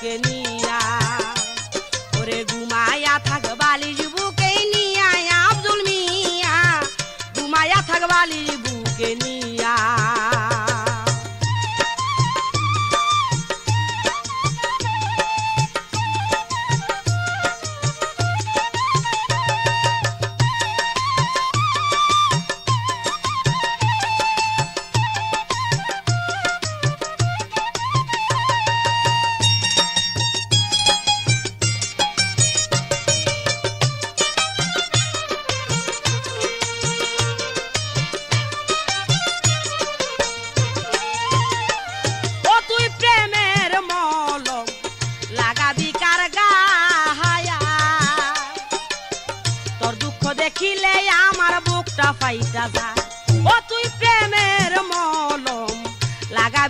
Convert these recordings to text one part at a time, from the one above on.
que ni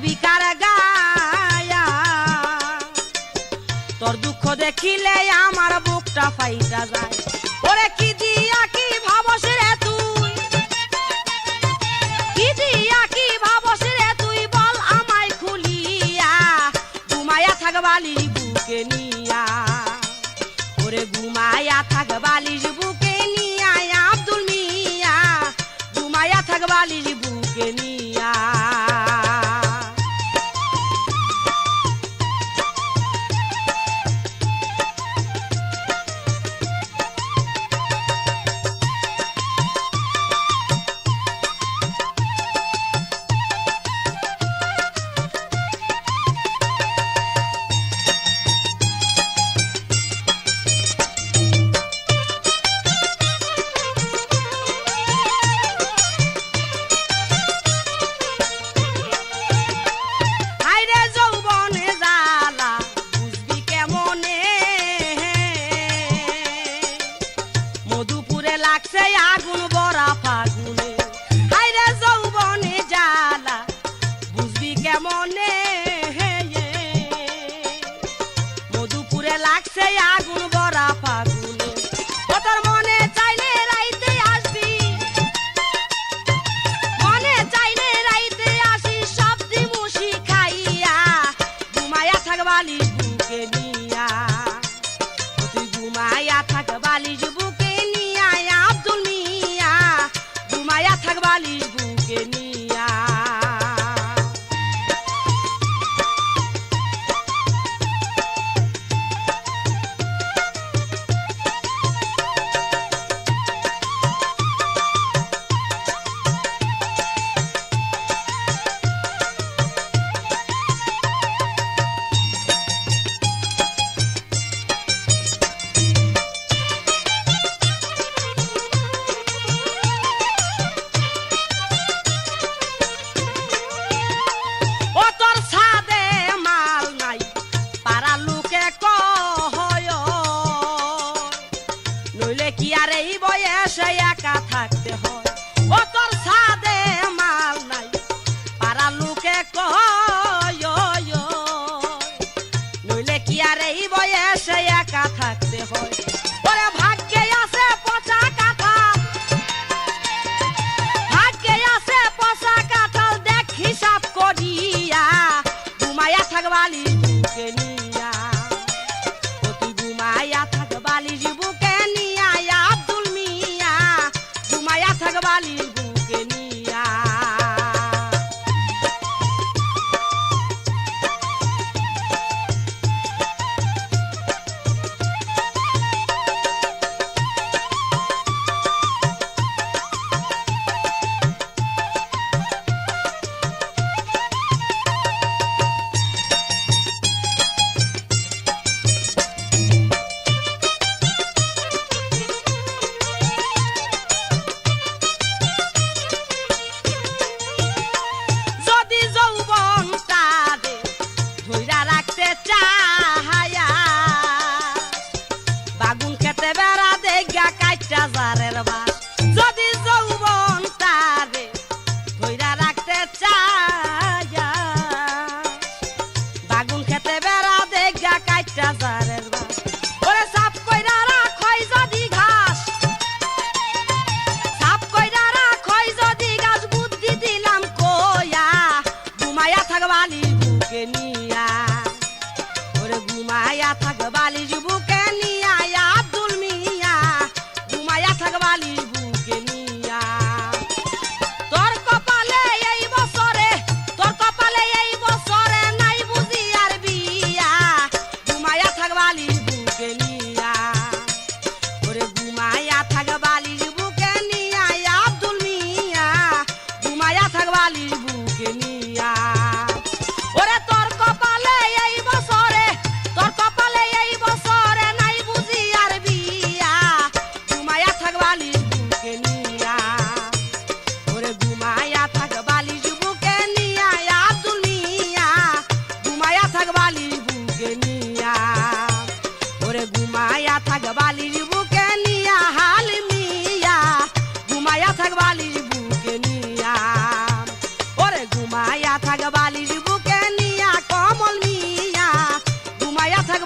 ভিকার Gaya? তোর দুঃখ দেখিলে আমার বুকটা ফাইটা যায়। ওরে কি দিয়া কি ভাবস রে তুই? কি দিয়া কি ভাবস রে তুই বল আমায় খুলিয়া। ঘুমায়া থাকবালি বুকে নিয়া। ওরে ঘুমায়া থাকবালি বুকে নিয়া, আব্দুল মিয়া। ঘুমায়া থাকবালি বুকে নিয়া। Thiago água করিয়া ঘুমাইয়া থাকবালি তোকে নিয়ে। ঘুমায়া থাক বালির বুকে নিয়া, হাল মিয়া ঘুমায়া থাক বালির বুকে নিয়া। ওরে ঘুমায়া থাক বালির বুকে নিয়া, কমল মিয়া। ঘুমায়া থাক